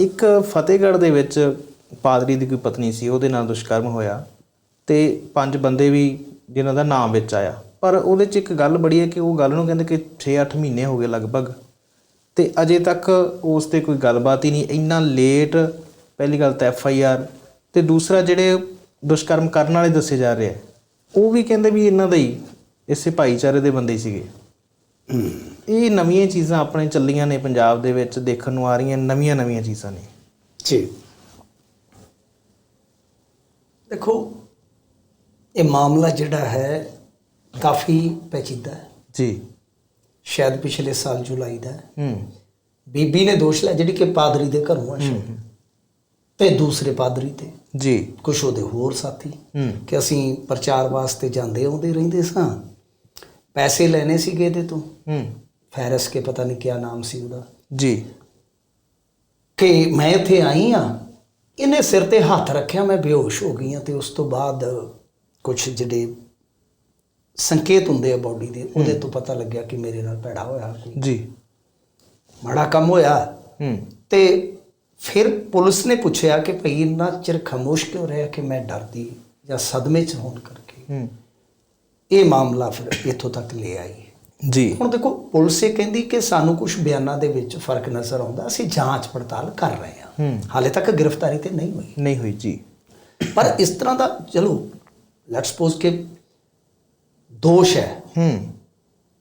ਇੱਕ ਫਤਿਹਗੜ੍ਹ ਦੇ ਵਿੱਚ ਪਾਦਰੀ ਦੀ ਕੋਈ ਪਤਨੀ ਸੀ, ਉਹਦੇ ਨਾਲ ਦੁਸ਼ਕਰਮ ਹੋਇਆ ਤੇ ਪੰਜ ਬੰਦੇ ਵੀ ਜਿਨ੍ਹਾਂ ਦਾ ਨਾਮ ਵਿੱਚ ਆਇਆ। ਪਰ ਉਹਦੇ 'ਚ ਇੱਕ ਗੱਲ ਬੜੀ ਹੈ ਕਿ ਉਹ ਗੱਲ ਨੂੰ ਕਹਿੰਦੇ ਕਿ 6-8 ਮਹੀਨੇ ਹੋ ਗਏ ਲਗਭਗ ਤੇ ਅਜੇ ਤੱਕ ਉਸ ਤੇ ਕੋਈ ਗੱਲਬਾਤ ਹੀ ਨਹੀਂ। ਇੰਨਾ ਲੇਟ ਪਹਿਲੀ ਗੱਲ ਤਾਂ ਐਫ ਆਈ ਆਰ ਤੇ ਦੂਸਰਾ ਜਿਹੜੇ ਦੁਸ਼ਕਰਮ ਕਰਨ ਵਾਲੇ ਦੱਸੇ ਜਾ ਰਹੇ ਆ, ਉਹ ਵੀ ਕਹਿੰਦੇ ਵੀ ਇਹਨਾਂ ਦਾ ਹੀ, ਇਸੇ ਭਾਈਚਾਰੇ ਦੇ ਬੰਦੇ ਹੀ ਸੀਗੇ। ਇਹ ਨਵੀਆਂ ਚੀਜ਼ਾਂ ਆਪਣੇ ਚੱਲੀਆਂ ਨੇ ਪੰਜਾਬ ਦੇ ਵਿੱਚ ਦੇਖਣ ਨੂੰ ਆ ਰਹੀਆਂ ਨਵੀਆਂ ਨਵੀਆਂ ਚੀਜ਼ਾਂ ਨੇ। ਜੀ। ਦੇਖੋ ਇਹ ਮਾਮਲਾ ਜਿਹੜਾ ਹੈ ਕਾਫੀ ਪੈਚੀਦਾ ਹੈ। ਜੀ। ਸ਼ਾਇਦ ਪਿਛਲੇ ਸਾਲ ਜੁਲਾਈ ਦਾ ਹੈ। ਬੀਬੀ ਨੇ ਦੋਸ਼ ਲਾਇਆ ਜਿਹੜੀ ਕਿ ਪਾਦਰੀ ਦੇ ਘਰੋਂ ਹੈ ਸ਼ਾਇਦ। ਤੇ ਦੂਸਰੇ ਪਾਦਰੀ ਤੇ। ਜੀ। ਕੁਝ ਉਹਦੇ ਹੋਰ ਸਾਥੀ। ਕਿ ਅਸੀਂ ਪ੍ਰਚਾਰ ਵਾਸਤੇ ਜਾਂਦੇ ਆਉਂਦੇ ਰਹਿੰਦੇ ਸਾਂ। ਪੈਸੇ ਲੈਣੇ ਸੀਗੇ ਇਹਦੇ ਤੋਂ। ਹੂੰ। ਫੈਰਸ ਕੇ ਪਤਾ ਨਹੀਂ ਕਿਆ ਨਾਮ ਸੀ ਉਹਦਾ। ਜੀ। ਕਿ ਮੈਂ ਇੱਥੇ ਆਈ ਆ ਇਹਨੇ ਸਿਰ ਤੇ ਹੱਥ ਰੱਖਿਆ ਮੈਂ ਬੇਹੋਸ਼ ਹੋ ਗਈ ਆ ਤੇ ਉਸ ਤੋਂ ਬਾਅਦ ਕੁਝ ਜਿਹੜੇ ਸੰਕੇਤ ਹੁੰਦੇ ਆ ਬਾਡੀ ਦੇ ਉਹਦੇ ਤੋਂ ਪਤਾ ਲੱਗਿਆ ਕਿ ਮੇਰੇ ਨਾਲ ਭੈੜਾ ਹੋਇਆ ਜੀ। ਮਾੜਾ ਕੰਮ ਹੋਇਆ। ਹੂੰ। ਤੇ ਫਿਰ ਪੁਲਿਸ ਨੇ ਪੁੱਛਿਆ ਕਿ ਭਈ ਇੰਨਾ ਚਿਰ ਖਾਮੋਸ਼ ਕਿਉਂ ਰਿਹਾ ਕਿ ਮੈਂ ਡਰਦੀ ਜਾਂ ਸਦਮੇ 'ਚ ਹੋਣ ਕਰਕੇ? ਹੂੰ। ਇਹ ਮਾਮਲਾ ਫਿਰ ਇੱਥੋਂ ਤੱਕ ਲੈ ਆਈ। ਜੀ। ਹੁਣ ਦੇਖੋ ਪੁਲਿਸ ਇਹ ਕਹਿੰਦੀ ਕਿ ਸਾਨੂੰ ਕੁਝ ਬਿਆਨਾਂ ਦੇ ਵਿੱਚ ਫ਼ਰਕ ਨਜ਼ਰ ਆਉਂਦਾ ਅਸੀਂ ਜਾਂਚ ਪੜਤਾਲ ਕਰ ਰਹੇ ਹਾਂ। ਹਾਲੇ ਤੱਕ ਗ੍ਰਿਫਤਾਰੀ ਤੇ ਨਹੀਂ ਹੋਈ। ਨਹੀਂ ਹੋਈ ਜੀ। ਪਰ ਇਸ ਤਰ੍ਹਾਂ ਦਾ ਚਲੋ ਲੈਟਸ ਸਪੋਜ਼ ਕਿ ਦੋਸ਼ ਹੈ। ਹੂੰ।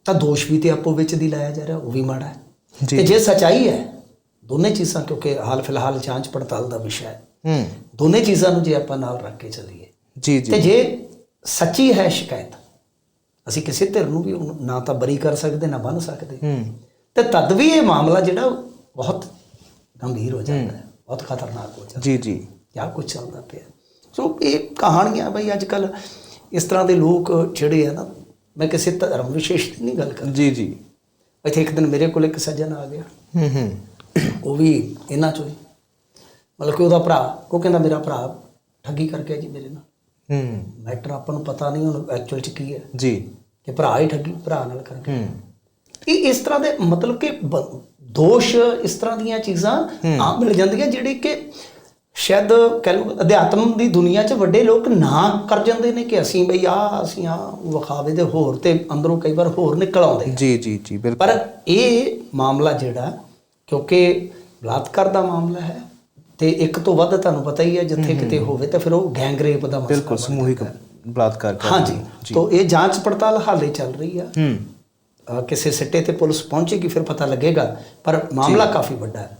ਤਾਂ ਦੋਸ਼ ਵੀ ਤੇ ਆਪੋ ਵਿੱਚ ਦੀ ਲਾਇਆ ਜਾ ਰਿਹਾ ਉਹ ਵੀ ਮਾੜਾ ਹੈ। ਜੀ। ਤੇ ਜੇ ਸਚਾਈ ਹੈ ਦੋਨੇ ਚੀਜ਼ਾਂ ਕਿਉਂਕਿ ਹਾਲ ਫਿਲਹਾਲ ਜਾਂਚ ਪੜਤਾਲ ਦਾ ਵਿਸ਼ਾ ਹੈ ਹੂੰ। ਦੋਨੇ ਚੀਜ਼ਾਂ ਨੂੰ ਜੇ ਆਪਾਂ ਨਾਲ ਰੱਖ ਕੇ ਚੱਲੀਏ ਜੀ ਤੇ ਜੀ ਜੇ ਸੱਚੀ ਹੈ ਸ਼ਿਕਾਇਤ ਅਸੀਂ ਕਿਸੇ ਧਿਰ ਨੂੰ ਵੀ ਨਾ ਤਾਂ ਬਰੀ ਕਰ ਸਕਦੇ ਨਾ ਬੰਨ ਸਕਦੇ। ਹੂੰ। ਤੇ ਤਦ ਵੀ ਇਹ ਮਾਮਲਾ ਜਿਹੜਾ ਬਹੁਤ ਗੰਭੀਰ ਹੋ ਜਾਂਦਾ ਹੈ ਬਹੁਤ ਖਤਰਨਾਕ ਹੋ ਜਾਂਦਾ ਜੀ ਜੀ। ਕਿਆ ਕੁਝ ਚੱਲਦਾ ਪਿਆ। ਸੋ ਇਹ ਕਹਾਣੀਆਂ ਬਈ ਅੱਜ ਕੱਲ ਇਸ ਤਰ੍ਹਾਂ ਦੇ ਲੋਕ ਜਿਹੜੇ ਆ ਨਾ ਮੈਂ ਕਿਸੇ ਧਰਮ ਵਿਸ਼ੇਸ਼ ਦੀ ਨਹੀਂ ਗੱਲ ਕਰ ਜੀ ਜੀ। ਇੱਥੇ ਇੱਕ ਦਿਨ ਮੇਰੇ ਕੋਲ ਇੱਕ ਸੱਜਣ ਆ ਗਿਆ। ਹੂੰ ਹੂੰ। ਉਹ ਵੀ ਇਹਨਾਂ ਚੋਂ ਹੀ। ਮਤਲਬ ਕਿ ਉਹਦਾ ਭਰਾ ਉਹ ਕਹਿੰਦਾ ਮੇਰਾ ਭਰਾ ਠੱਗੀ ਕਰਕੇ ਜੀ ਮੇਰੇ ਨਾਲ। ਹੂੰ। ਮੈਟਰ ਆਪਾਂ ਨੂੰ ਪਤਾ ਨਹੀਂ ਹੁਣ ਐਕਚੁਅਲ ਚ ਕੀ ਹੈ। ਜੀ। ਕਿ ਭਰਾ ਹੀ ਠੱਗੀ ਭਰਾ ਨਾਲ ਕਰਕੇ ਹੂੰ। ਇਹ ਇਸ ਤਰ੍ਹਾਂ ਦੇ ਮਤਲਬ ਕਿ ਦੋਸ਼ ਇਸ ਤਰ੍ਹਾਂ ਦੀਆਂ ਚੀਜ਼ਾਂ ਆਮ ਮਿਲ ਜਾਂਦੀਆਂ ਜਿਹੜੀ ਕਿ ਸ਼ਾਇਦ ਕਹਿ ਲਓ ਅਧਿਆਤਮ ਦੀ ਦੁਨੀਆ 'ਚ ਵੱਡੇ ਲੋਕ ਨਾ ਕਰ ਜਾਂਦੇ ਨੇ ਕਿ ਅਸੀਂ ਬਈ ਆ ਅਸੀਂ ਆ ਵਿਖਾਵੇ ਦੇ ਹੋਰ ਤੇ ਅੰਦਰੋਂ ਕਈ ਵਾਰ ਹੋਰ ਨਿਕਲ ਆਉਂਦੇ ਜੀ ਜੀ ਜੀ ਬਿਲਕੁਲ। ਪਰ ਇਹ ਮਾਮਲਾ ਜਿਹੜਾ ਕਿਉਂਕਿ ਬਲਾਤਕਾਰ ਦਾ ਮਾਮਲਾ ਹੈ ਤੇ ਇੱਕ ਤੋਂ ਵੱਧ ਤੁਹਾਨੂੰ ਪਤਾ ਹੀ ਹੈ ਜਿੱਥੇ ਕਿਤੇ ਹੋਵੇ ਤਾਂ ਫਿਰ ਉਹ ਗੈਂਗ ਰੇਪ ਦਾ ਮਸਲਾ ਬਿਲਕੁਲ ਸਮੂਹਿਕ। ਬਲਾਤਕਾਰ ਕਰ ਹਾਂਜੀ ਤੋਂ ਇਹ ਜਾਂਚ ਪੜਤਾਲ ਹਾਲੇ ਚੱਲ ਰਹੀ ਆ। ਹੂੰ। ਕਿਸੇ ਸਿੱਟੇ ਤੇ ਪੁਲਿਸ ਪਹੁੰਚੇਗੀ ਫਿਰ ਪਤਾ ਲੱਗੇਗਾ ਪਰ ਮਾਮਲਾ ਕਾਫੀ ਵੱਡਾ ਹੈ।